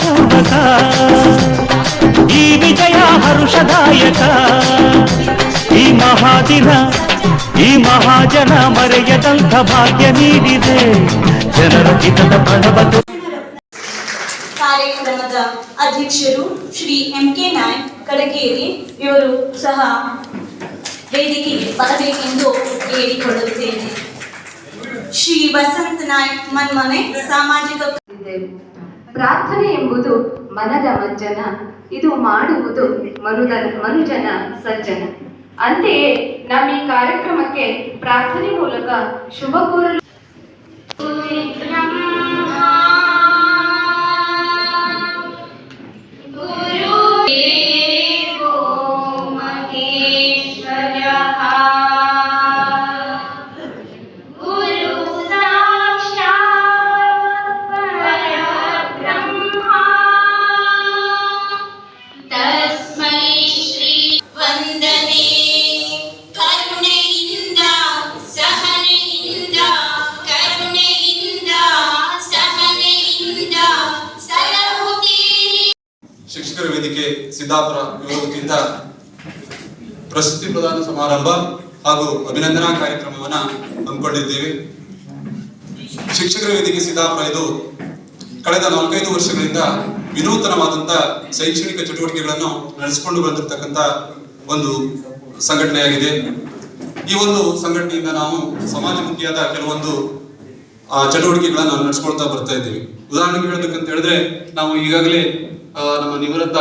ಪೂರ್ವಕ ಈ ವಿಜಯ ಹರುಷದಾಯಕ, ಈ ಮಹಾದಿನ, ಈ ಮಹಾಜನ ಮರೆಯದಂಥ ಭಾಗ್ಯ ನೀಡಿದೆ ಜನರ ಹಿತದ ಬಣವದು ಕಾರ್ಯಕ್ರಮದ ಅಧ್ಯಕ್ಷರು ಶ್ರೀ ಎಂ ಕೆ ನಾಯಕ್ ಕಡಗೇರಿ, ಇವರು ಸಹ ವೇದಿಕೆಗೆ ಬರಬೇಕೆಂದು ಕೇಳಿಕೊಳ್ಳುತ್ತೇನೆ ಶ್ರೀ ವಸಂತ ನಾಯ್ಕ್ ಮನ್ಮನೆ ಸಾಮಾಜಿಕ. ಪ್ರಾರ್ಥನೆ ಎಂಬುದು ಮನದ ಮಂಜನ ಇದು ಮಾಡುವುದು ಮನುದ ಮನುಜನ ಸಜ್ಜನ. ಅಂತೆಯೇ ನಮ್ಮ ಈ ಕಾರ್ಯಕ್ರಮಕ್ಕೆ ಪ್ರಾರ್ಥನೆ ಮೂಲಕ ಶುಭ ಕೋರಲು ಸಿದ್ದಾಪುರ ವಿಭಾಗದಿಂದ ಪ್ರಶಸ್ತಿ ಪ್ರದಾನ ಸಮಾರಂಭ ಹಾಗೂ ಅಭಿನಂದನಾ ಕಾರ್ಯಕ್ರಮವನ್ನ ಹಮ್ಮಿಕೊಂಡಿದ್ದೇವೆ. ಶಿಕ್ಷಕರ ವೇದಿಕೆ ಸಿದ್ದಾಪುರ ಇದು ಕಳೆದ ನಾಲ್ಕೈದು ವರ್ಷಗಳಿಂದ ವಿನೂತನವಾದಂತ ಶೈಕ್ಷಣಿಕ ಚಟುವಟಿಕೆಗಳನ್ನು ನಡೆಸಿಕೊಂಡು ಬಂದಿರತಕ್ಕಂತ ಒಂದು ಸಂಘಟನೆಯಾಗಿದೆ. ಈ ಒಂದು ಸಂಘಟನೆಯಿಂದ ನಾವು ಸಮಾಜಮುಖಿಯಾದ ಕೆಲವೊಂದು ಚಟುವಟಿಕೆಗಳನ್ನು ನಡೆಸ್ಕೊಳ್ತಾ ಬರ್ತಾ ಇದ್ದೀವಿ. ಉದಾಹರಣೆಗೆ ಹೇಳ್ಬೇಕಂತ ಹೇಳಿದ್ರೆ ನಾವು ಈಗಾಗಲೇ ನಮ್ಮ ನಿವೃತ್ತ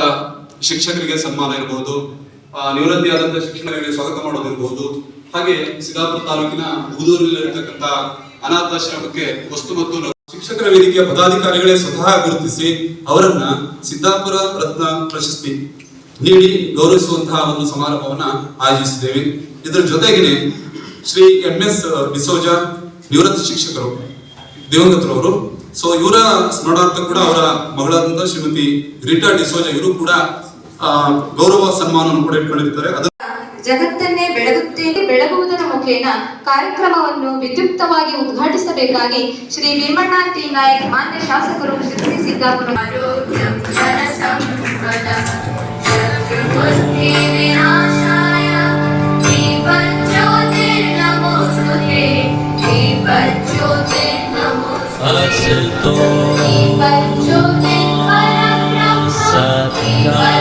ಶಿಕ್ಷಕರಿಗೆ ಸನ್ಮಾನ ಇರಬಹುದು ನಿವೃತ್ತಿಯಾದಂತಹ ನಿವೃತ್ತಿಯಾದಂತ ಶಿಕ್ಷಕರಿಗೆ ಸ್ವಾಗತ ಮಾಡೋದಿರಬಹುದು ಹಾಗೆ ಸಿದ್ದಾಪುರ ತಾಲೂಕಿನ ಉದೂರಿನಲ್ಲಿರ್ತಕ್ಕಂಥ ಅನಾಥಾಶ್ರಮಕ್ಕೆ ವಸ್ತು ಮತ್ತು ಶಿಕ್ಷಕರ ವೇದಿಕೆಯ ಪದಾಧಿಕಾರಿಗಳೇ ಸ್ವತಃ ಗುರುತಿಸಿ ಅವರನ್ನ ಸಿದ್ದಾಪುರ ರತ್ನ ಪ್ರಶಸ್ತಿ ನೀಡಿ ಗೌರವಿಸುವಂತಹ ಒಂದು ಸಮಾರಂಭವನ್ನ ಆಯೋಜಿಸಿದ್ದೇವೆ. ಇದರ ಜೊತೆಗೆ ಶ್ರೀ ಎಂ ಎಸ್ ಡಿಸೋಜ ನಿವೃತ್ತ ಶಿಕ್ಷಕರು ದಿವಂಗತರವರು, ಸೊ ಇವರ ಸ್ಮರಣಾರ್ಥ ಕೂಡ ಅವರ ಮಗಳಾದಂತಹ ಶ್ರೀಮತಿ ರಿಟಾ ಡಿಸೋಜ ಇವರು ಕೂಡ ಗೌರವ ಸನ್ಮಾನವನ್ನು ಕೂಡ ಜಗತ್ತನ್ನೇ ಬೆಳಗುತ್ತೇನೆ ಬೆಳಗುವುದರ ಮುಖೇನ ಕಾರ್ಯಕ್ರಮವನ್ನು ವಿದ್ಯುಕ್ತವಾಗಿ ಉದ್ಘಾಟಿಸಬೇಕಾಗಿ ಶ್ರೀ ಭೀಮಣ್ಣ ಟಿ. ನಾಯಕ್ ಮಾನ್ಯ ಶಾಸಕರು ಶಿರಸಿ ಸಿದ್ದಾಪುರ Sat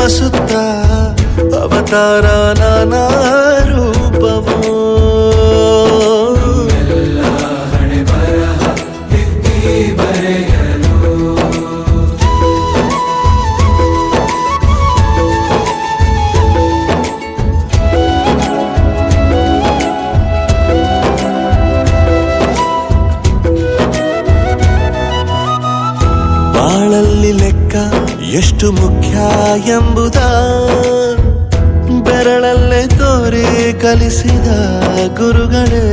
ಇರುತ್ತಾನೆ ನಮ ಸುತ್ತ ಎಂಬುದ ಬೆರಳಲ್ಲೇ ತೋರಿ ಕಲಿಸಿದ ಗುರುಗಳೇ.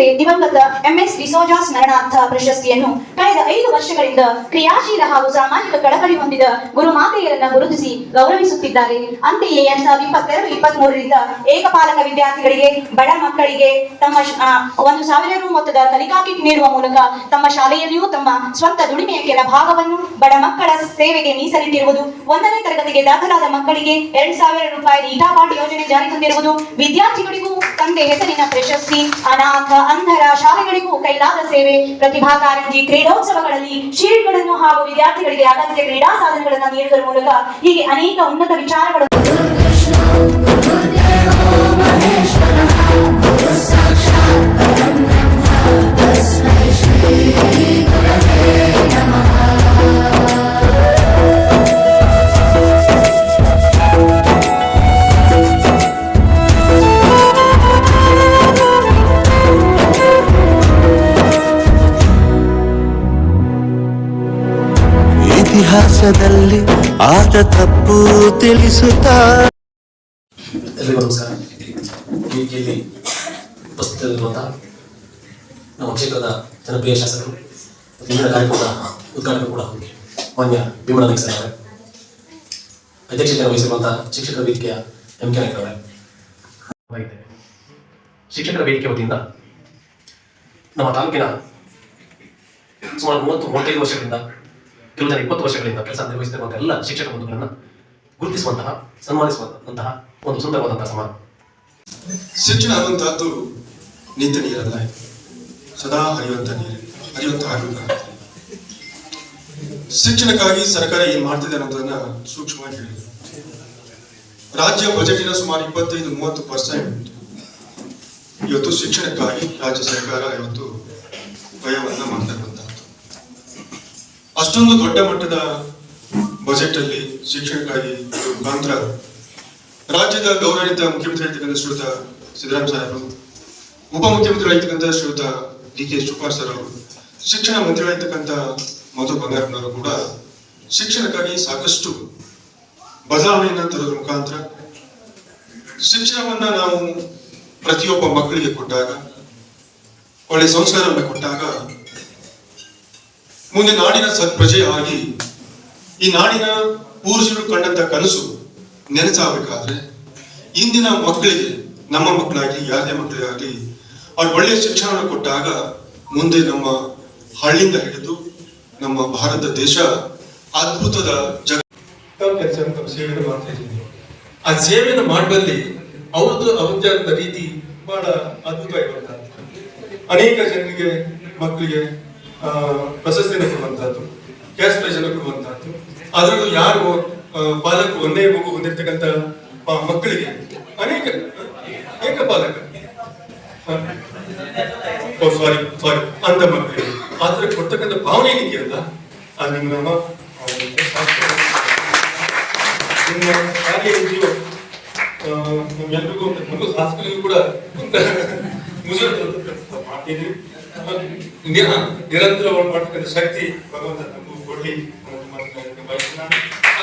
ತಂದೆ ದಿವಂಗತ ಎಂ ಎಸ್ ಡಿಸೋಜಾ ಸ್ಮರಣಾರ್ಥ ಪ್ರಶಸ್ತಿಯನ್ನು ಕಳೆದ ಐದು ವರ್ಷಗಳಿಂದ ಕ್ರಿಯಾಶೀಲ ಹಾಗೂ ಸಾಮಾಜಿಕ ಕಳಕಳಿ ಹೊಂದಿದ ಗುರುಮಾತೆಯರನ್ನ ಗುರುತಿಸಿ ಗೌರವಿಸುತ್ತಿದ್ದಾರೆ. ಅಂತೆಯೇ ಎರಡ್ ಸಾವಿರದ ಇಪ್ಪತ್ತೆರಡು ಇಪ್ಪತ್ತ್ ಮೂರರಿಂದ ಏಕಪಾಲಕ ವಿದ್ಯಾರ್ಥಿಗಳಿಗೆ, ಬಡ ಮಕ್ಕಳಿಗೆ ತಮ್ಮ ಒಂದು ಸಾವಿರ ರು ಮೊತ್ತದ ತನಿಖಾ ಕಿಟ್ ನೀಡುವ ಮೂಲಕ ತಮ್ಮ ಶಾಲೆಯಲ್ಲಿಯೂ ತಮ್ಮ ಸ್ವಂತ ದುಡಿಮೆಯ ಕೆಲ ಭಾಗವನ್ನು ಬಡ ಮಕ್ಕಳ ಸೇವೆಗೆ ಮೀಸಲಿಟ್ಟಿರುವುದು, ಒಂದನೇ ತರಗತಿಗೆ ದಾಖಲಾದ ಮಕ್ಕಳಿಗೆ ಎರಡ್ ಸಾವಿರ ರೂಪಾಯಿ ಈಟಾಪಾಟ್ ಯೋಜನೆ ಜಾರಿ ತಂದಿರುವುದು, ವಿದ್ಯಾರ್ಥಿಗಳಿಗೂ ತಂದೆ ಹೆಸರಿನ ಪ್ರಶಸ್ತಿ, ಅನಾಥ, ಅಂಧರ, ಶಾಲೆಗಳಿಗೂ ಕೈಲಾದ ಸೇವೆ ಪ್ರತಿಭಾ ಕಾರಂಜಿ ಕ್ರೀಡೋತ್ಸವಗಳಲ್ಲಿ ಶೀಲ್ಡ್ಗಳನ್ನು ಹಾಗೂ ವಿದ್ಯಾರ್ಥಿಗಳಿಗೆ ಅಗತ್ಯ ಕ್ರೀಡಾ ಸಾಧನಗಳನ್ನು ನೀಡುವುದರ ಮೂಲಕ ಹೀಗೆ ಅನೇಕ ಉನ್ನತ ವಿಚಾರಗಳು ಆದ ತಪ್ಪು ತಿಳಿಸುತ್ತಾ? ನಮ್ಮ ಕ್ಷೇತ್ರದ ಜನಪ್ರಿಯ ಶಾಸಕರು ಇಂದಿನ ಕಾರ್ಯಕ್ರಮದ ಉದ್ಘಾಟನೆ ಕೂಡ ಮಾನ್ಯ ಭೀಮಣ್ಣ ನಾಯ್ಕ ಸರ್ ವಹಿಸಿರುವಂತಹ ಶಿಕ್ಷಕರ ವೇದಿಕೆಯ ಎಂ ಕೆ ನಾಯ್ಕ ಶಿಕ್ಷಕರ ವೇದಿಕೆ ವತಿಯಿಂದ ನಮ್ಮ ತಾಲೂಕಿನ ಸುಮಾರು ಮೂವತ್ತು ಮೂವತ್ತೈದು ವರ್ಷಗಳಿಂದ ಜನ ಇಪ್ಪತ್ತು ವರ್ಷಗಳಿಂದ ಕೆಲಸ ನಿರ್ವಹಿಸುತ್ತಿರುವಂತಹ ಎಲ್ಲ ಶಿಕ್ಷಕ ಬಂಧುಗಳನ್ನ ಗುರುತಿಸುವಂತಹ, ಸನ್ಮಾನಿಸುವಂತಹ ಒಂದು ಸುಂದರವಾದಂತಹ ಸಮಾರಂಭ ಶಿಕ್ಷಣ ಅನ್ನುವಂತಹದ್ದು ನಿಂತ ನೀರಲ್ಲ. ಸದಾ ಹರಿಯುವಂತಹ ನೀರು ಹರಿಯುವಂತಹ ಶಿಕ್ಷಣಕ್ಕಾಗಿ ಸರ್ಕಾರ ಏನ್ ಮಾಡ್ತಿದೆ ಅನ್ನೋದನ್ನ ಸೂಕ್ಷ್ಮವಾಗಿ ಹೇಳಿದೆ ರಾಜ್ಯ ಬಜೆಟಿನ ಸುಮಾರು ಇಪ್ಪತ್ತೈದು, ಮೂವತ್ತು ಪರ್ಸೆಂಟ್ ಇವತ್ತು ಶಿಕ್ಷಣಕ್ಕಾಗಿ ರಾಜ್ಯ ಸರ್ಕಾರ ಇವತ್ತು ವ್ಯಯವನ್ನ ಮಾಡ್ತಾ ಅಷ್ಟೊಂದು ದೊಡ್ಡ ಮಟ್ಟದ ಬಜೆಟ್ ಅಲ್ಲಿ ಶಿಕ್ಷಣಕ್ಕಾಗಿ ಮುಖಾಂತರ ರಾಜ್ಯದ ಗೌರವಿತ ಮುಖ್ಯಮಂತ್ರಿ ಆಗಿರ್ತಕ್ಕಂಥ ಶ್ರೀಯುತ ಸಿದ್ದರಾಮ ಸಾಹೇಬರು ಉಪಮುಖ್ಯಮಂತ್ರಿ ಆಗಿರ್ತಕ್ಕಂಥ ಶ್ರೀಯುತ ಡಿ ಕೆ ಶಿವಕುಮಾರ್ ಸರ್ ಅವರು, ಶಿಕ್ಷಣ ಮಂತ್ರಿಗಳಾಗಿರ್ತಕ್ಕಂಥ ಮಧು ಬಂಗಾರಪ್ಪನವರು ಕೂಡ ಶಿಕ್ಷಣಕ್ಕಾಗಿ ಸಾಕಷ್ಟು ಬದಲಾವಣೆಯನ್ನ ತರೋದ್ರ ಮುಖಾಂತರ ಶಿಕ್ಷಣವನ್ನ ನಾವು ಪ್ರತಿಯೊಬ್ಬ ಮಕ್ಕಳಿಗೆ ಕೊಟ್ಟಾಗ, ಒಳ್ಳೆ ಸಂಸ್ಕಾರವನ್ನು ಕೊಟ್ಟಾಗ ಮುಂದೆ ನಾಡಿನ ಸತ್ಪ್ರಜೆಯಾಗಿ, ಈ ನಾಡಿನ ಪೂರ್ವಜರು ಕಂಡಂತ ಕನಸು ನೆನೆಸಾಗಬೇಕಾದ್ರೆ, ಇಂದಿನ ಮಕ್ಕಳಿಗೆ, ನಮ್ಮ ಮಕ್ಕಳಾಗಲಿ, ಯಾರದೇ ಮಕ್ಕಳಿಗಾಗಲಿ ಅವ್ರು ಒಳ್ಳೆಯ ಶಿಕ್ಷಣ ಕೊಟ್ಟಾಗ ಮುಂದೆ ನಮ್ಮ ಹಳ್ಳಿಯಿಂದ ಹಿಡಿದು ನಮ್ಮ ಭಾರತ ದೇಶ ಅದ್ಭುತದ ಜಗ ಕೆಲಸ ಸೇವೆಯನ್ನು ಮಾಡ್ತಾ ಇದ್ದೀನಿ. ಆ ಸೇವೆಯನ್ನು ಮಾಡುವಲ್ಲಿ ಅವ್ರದ್ದು ಅವರದೇ ಆದ ರೀತಿ ಬಹಳ ಅದ್ಭುತವಾಗಿರುವಂತಹದ್ದು ಅನೇಕ ಜನರಿಗೆ, ಮಕ್ಕಳಿಗೆ ಆ, ಪ್ರಶಸ್ತಿಯನ್ನು ಕೊಡುವಂತಹದ್ದು ಕ್ಯಾಶ್ ಪ್ರೈಸ್ ಅನ್ನು ಕೊಡುವಂತಹದ್ದು. ಅದರಲ್ಲೂ ಯಾರು ಪಾಲಕ ಒಂದೇ ಮಗು ಹೊಂದಿರತಕ್ಕಂತ ಮಕ್ಕಳಿಗೆ ಅನೇಕ ಅನೇಕ ಪಾಲಕ. ಸಾರಿ ಸಾರಿ ಅಂತ ಮಕ್ಕಳಿಗೆ. ಆದ್ರೆ ಕೊಡ್ತಕ್ಕಂಥ ಭಾವನೆ ಏನಿದೆಯಲ್ಲ ಅದು ನಿಮ್ಮ ನಮ್ಮ ಇದೆಯೋ ಎಲ್ರಿಗೂ ನಮಗೂ ಶಾಸಕರಿಗೂ ಕೂಡ ಮುಜುಗರ ಮಾಡ್ತಿದ್ವಿ ನಿರ ನಿರಂತರ ಮಾಡ್ತಕ್ಕಂಥ ಶಕ್ತಿ ಭಗವಂತ ನಮಗೂ ಕೊಡ್ಲಿ.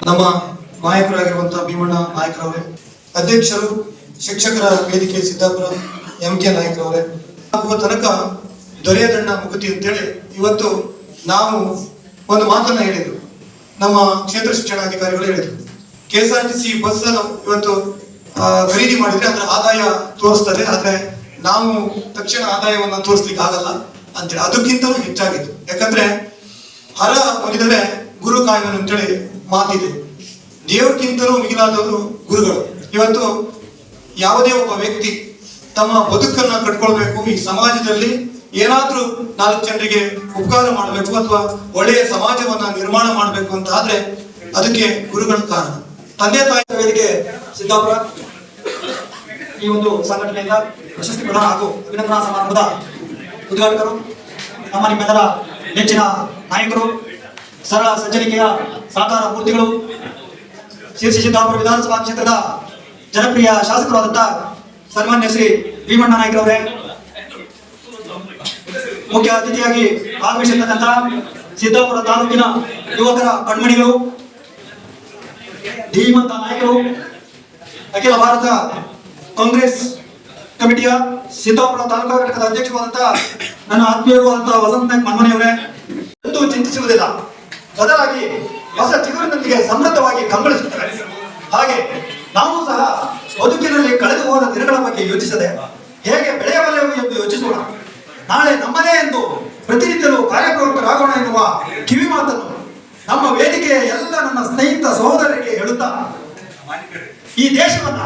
ನಮ್ಮ ನಾಯಕರಾಗಿರುವಂತಹ ಭೀಮಣ್ಣ ನಾಯಕರವರೇ, ಅಧ್ಯಕ್ಷರು, ಶಿಕ್ಷಕರ ವೇದಿಕೆ ಸಿದ್ದಾಪುರ ಎಂ ಕೆ ನಾಯಕರವರೇ, ಆಗುವ ತನಕ ದೊರೆಯದಣ್ಣ ಮುಗುತಿ ಅಂತೇಳಿ ಇವತ್ತು ನಾವು ಒಂದು ಮಾತನ್ನ ಹೇಳಿದ್ರು ನಮ್ಮ ಕ್ಷೇತ್ರ ಶಿಕ್ಷಣಾಧಿಕಾರಿಗಳು ಹೇಳಿದ್ರು. K S R T C bus ಇವತ್ತು ಖರೀದಿ ಮಾಡಿದ್ರೆ ಅದರ ಆದಾಯ ತೋರಿಸ್ತದೆ, ಆದ್ರೆ ನಾವು ತಕ್ಷಣ ಆದಾಯವನ್ನ ತೋರಿಸ್ಲಿಕ್ಕೆ ಆಗಲ್ಲ ಅಂತೇಳಿ. ಅದಕ್ಕಿಂತಲೂ ಹೆಚ್ಚಾಗಿತ್ತು ಯಾಕಂದ್ರೆ ಹರ ಮುಗಿದರೆ ಗುರು ಕಾಯುವನು ಅಂತೇಳಿ ಮಾತಿದೆ. ದೇವರಿಗಿಂತಲೂ ಮಿಗಿಲಾದವರು ಗುರುಗಳು. ಇವತ್ತು ಯಾವುದೇ ಒಬ್ಬ ವ್ಯಕ್ತಿ ತಮ್ಮ ಬದುಕನ್ನ ಕಟ್ಕೊಳ್ಬೇಕು, ಈ ಸಮಾಜದಲ್ಲಿ ಏನಾದ್ರೂ ನಾಲ್ಕು ಜನರಿಗೆ ಉಪಕಾರ ಮಾಡಬೇಕು ಅಥವಾ ಒಳ್ಳೆಯ ಸಮಾಜವನ್ನ ನಿರ್ಮಾಣ ಮಾಡಬೇಕು ಅಂತ ಆದ್ರೆ ಅದಕ್ಕೆ ಗುರುಗಳ ಕಾರಣ. ತಂದೆ ತಾಯಿಗೆ ಸಿದ್ದಾಪುರ. ಈ ಒಂದು ಸಂಘಟನೆಯಿಂದ ಪ್ರಶಸ್ತಿ ಪ್ರದಾನ ಹಾಗೂ ಅಭಿನಂದನಾ ಸಮಾರಂಭದ ಉದ್ಘಾಟಕರು, ನಮ್ಮ ನಿಮ್ಮೆಲ್ಲರ ನೆಚ್ಚಿನ ನಾಯಕರು, ಸರಳ ಸಜ್ಜನಿಕೆಯ ಸಾಕಾರ ಮೂರ್ತಿಗಳು ಸಿದ್ದಾಪುರ ವಿಧಾನಸಭಾ ಕ್ಷೇತ್ರದ ಜನಪ್ರಿಯ ಶಾಸಕರಾದಂಥ ಸನ್ಮಾನ್ಯ ಶ್ರೀ ಭೀಮಣ್ಣ ನಾಯ್ಕರವರೇ, ಮುಖ್ಯ ಅತಿಥಿಯಾಗಿ ಆಗಮಿಸಿರ್ತಕ್ಕಂಥ ಸಿದ್ದಾಪುರ ತಾಲೂಕಿನ ಯುವಕರ ಕಣ್ಮಣಿಗಳು, ಧೀಮಂತ ನಾಯಕರು, ಅಖಿಲ ಭಾರತ ಕಾಂಗ್ರೆಸ್ ಕಮಿಟಿಯ ಸಿದ್ದಾಪುರ ತಾಲೂಕಾ ಘಟಕದ ಅಧ್ಯಕ್ಷವಾದಂತಹ ನನ್ನ ಆತ್ಮೀಯರು ಅಂತ ವಸಂತ ನಾಯ್ಕ ಮನ್ಮನೆಯವರೇ ಎಂದು ಚಿಂತಿಸುವುದಿಲ್ಲ. ಬದಲಾಗಿ ಹೊಸ ಚಿಗುರಿನೊಂದಿಗೆ ಸಮೃದ್ಧವಾಗಿ ಕಂಬಳಿಸುತ್ತಾರೆ ಹಾಗೆ ನಾವು ಸಹ ಬದುಕಿನಲ್ಲಿ ಕಳೆದು ಹೋದ ದಿನಗಳ ಬಗ್ಗೆ ಯೋಚಿಸದೆ ಹೇಗೆ ಬೆಳೆಯಬಲ್ಲೆವು ಎಂದು ಯೋಚಿಸೋಣ. ನಾಳೆ ನಮ್ಮದೇ ಎಂದು ಪ್ರತಿನಿತ್ಯಲು ಕಾರ್ಯಪ್ರವೃತ್ತರಾಗೋಣ ಎನ್ನುವ ಕಿವಿ ಮಾತನ್ನು ನಮ್ಮ ವೇದಿಕೆಯ ಎಲ್ಲ ನನ್ನ ಸ್ನೇಹಿತ ಸಹೋದರರಿಗೆ ಹೇಳುತ್ತಾ, ಈ ದೇಶವನ್ನ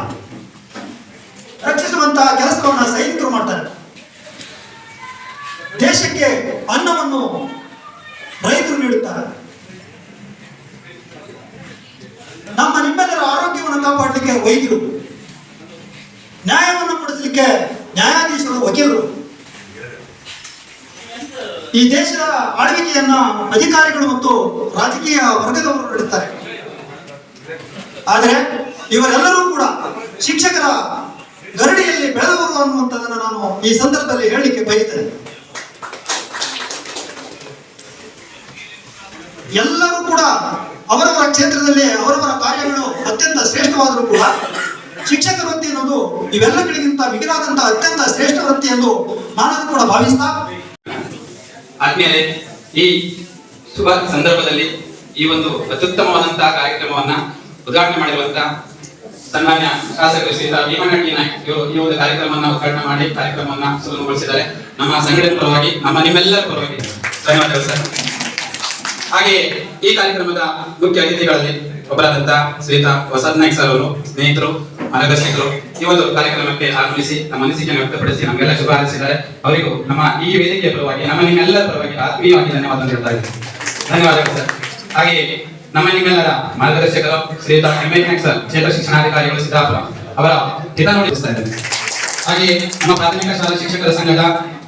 ರಕ್ಷಿಸುವಂತಹ ಕೆಲಸವನ್ನು ಸೈನಿಕರು ಮಾಡ್ತಾರೆ. ದೇಶಕ್ಕೆ ಅನ್ನವನ್ನು ರೈತರು ನೀಡುತ್ತಾರೆ. ನಮ್ಮ ನಿಮ್ಮೆಲ್ಲರ ಆರೋಗ್ಯವನ್ನು ಕಾಪಾಡಲಿಕ್ಕೆ ವೈದ್ಯರು, ನ್ಯಾಯವನ್ನು ಕೊಡಿಸಲಿಕ್ಕೆ ನ್ಯಾಯಾಧೀಶರು, ವಕೀಲರು. ಈ ದೇಶದ ಆಳ್ವಿಕೆಯನ್ನ ಅಧಿಕಾರಿಗಳು ಮತ್ತು ರಾಜಕೀಯ ವರ್ಗದವರು ನೀಡುತ್ತಾರೆ ಆದರೆ ಇವರೆಲ್ಲರೂ ಕೂಡ ಶಿಕ್ಷಕರ ಗರಡಿಯಲ್ಲಿ ಬೆಳೆದವರು ಅನ್ನುವಂಥದ್ದನ್ನು ನಾನು ಈ ಸಂದರ್ಭದಲ್ಲಿ ಹೇಳಲಿಕ್ಕೆ ಬಯಸ್ತೇನೆ. ಎಲ್ಲರೂ ಕೂಡ ಅವರವರ ಕ್ಷೇತ್ರದಲ್ಲಿ ಅವರವರ ಕಾರ್ಯಗಳು ಅತ್ಯಂತ ಶ್ರೇಷ್ಠವಾದರೂ ಕೂಡ ಶಿಕ್ಷಕ ವೃತ್ತಿ ಅನ್ನೋದು ಇವೆಲ್ಲಗಳಿಗಿಂತ ಮಿಗಿಲಾದಂತಹ ಅತ್ಯಂತ ಶ್ರೇಷ್ಠ ವೃತ್ತಿ ಎಂದು ನಾನು ಕೂಡ ಭಾವಿಸ್ತಾ ಆದ್ಮೇಲೆ ಈ ಶುಭ ಸಂದರ್ಭದಲ್ಲಿ ಈ ಒಂದು ಅತ್ಯುತ್ತಮವಾದಂತಹ ಕಾರ್ಯಕ್ರಮವನ್ನ ಉದ್ಘಾಟನೆ ಮಾಡಿರುವಂತಹ ಸನ್ಮಾನ್ಯ ಶಾಸಕರು ಶ್ರೀತ ಭೀಮಣ್ಣ ಇವರು ಈ ಒಂದು ಕಾರ್ಯಕ್ರಮವನ್ನು ಉದ್ಘಾಟನೆ ಮಾಡಿ ಕಾರ್ಯಕ್ರಮವನ್ನು ಸುಲಭಗೊಳಿಸಿದ್ದಾರೆ ನಮ್ಮ ಸಂಘಟನೆ ಪರವಾಗಿ, ನಮ್ಮ ನಿಮ್ಮೆಲ್ಲರ ಪರವಾಗಿ ಧನ್ಯವಾದಗಳು ಸರ್. ಹಾಗೆ ಈ ಕಾರ್ಯಕ್ರಮದ ಮುಖ್ಯ ಅತಿಥಿಗಳಲ್ಲಿ ಒಬ್ಬರಾದಂತಹ ಶ್ರೀತಾ ವಸಂತ ನಾಯ್ಕ್ ಸರ್ ಅವರು, ಸ್ನೇಹಿತರು, ಮಾರ್ಗದರ್ಶಕರು ಈ ಒಂದು ಕಾರ್ಯಕ್ರಮಕ್ಕೆ ಆಗಮಿಸಿ ನಮ್ಮ ಅನಿಸಿಕೆಯನ್ನು ವ್ಯಕ್ತಪಡಿಸಿ ನಮಗೆಲ್ಲ ಶುಭ ಹಾರೈಸಿದ್ದಾರೆ. ಅವರಿಗೂ ನಮ್ಮ ಈ ವೇದಿಕೆಯ ಪರವಾಗಿ, ನಮ್ಮ ನಿಮ್ಮೆಲ್ಲರ ಪರವಾಗಿ ಆತ್ಮೀಯವಾಗಿ ಧನ್ಯವಾದ ಹೇಳ್ತಾ ಧನ್ಯವಾದಗಳು ಸರ್. ಹಾಗೆ ನಮ್ಮ ನಿಮ್ಮೆಲ್ಲರ ಮಾರ್ಗದರ್ಶಕರು Shri M A Naik sir ಕ್ಷೇತ್ರ ಶಿಕ್ಷಣಾಧಿಕಾರಿಗಳು ಸಿದ್ದಾಪುರ ಅವರ ಹಿತ ನೋಡಿಸ್ತಾ ಇದ್ದಾರೆ. ಹಾಗೆ ನಮ್ಮ ಪ್ರಾಥಮಿಕ ಶಾಲಾ ಶಿಕ್ಷಕರ ಸಂಘದ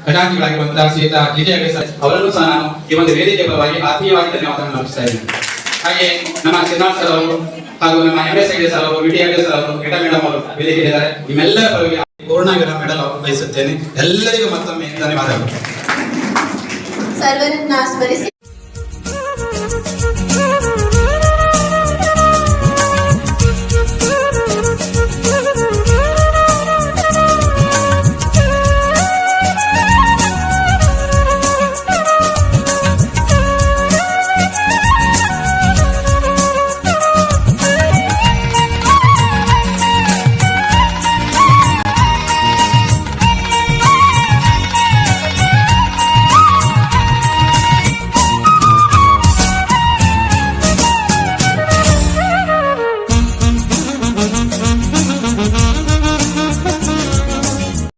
ಖಜಾಂಚಿಗಳಾಗಿರುವಂತಹ ಶ್ರೀಯುತ ವಿಜಯ ಸರ್ ಅವರನ್ನು ಸಹ ನಾನು ಈ ಒಂದು ವೇದಿಕೆ ಪರವಾಗಿ ಆತ್ಮೀಯವಾಗಿ ಧನ್ಯವಾದಗಳನ್ನು ಅರ್ಪಿಸ್ತಾ ಇದ್ದೇನೆ. ಹಾಗೆ ನಮ್ಮ ಶ್ರೀನಾಥ್ ಸರ್ ಅವರು ಹಾಗೂ ನಮ್ಮ ಎಂ ಎಸ್ ಐ ಸರ್ ಅವರು ವಿಡಿ ಟಿ ಸರ್ ಅವರು ಗಿಡ ಮೇಡಮ್ ಅವರು ವೇದಿಕೆ ಇದ್ದಾರೆ. ನಿಮ್ಮೆಲ್ಲರ ಪರವಾಗಿ ಮೆಡಲ್ ಬಯಸುತ್ತೇನೆ. ಎಲ್ಲರಿಗೂ ಮತ್ತೊಮ್ಮೆ ಧನ್ಯವಾದಗಳು. ಸರ್ವರನ್ನ ಸ್ಮರಿಸಿ.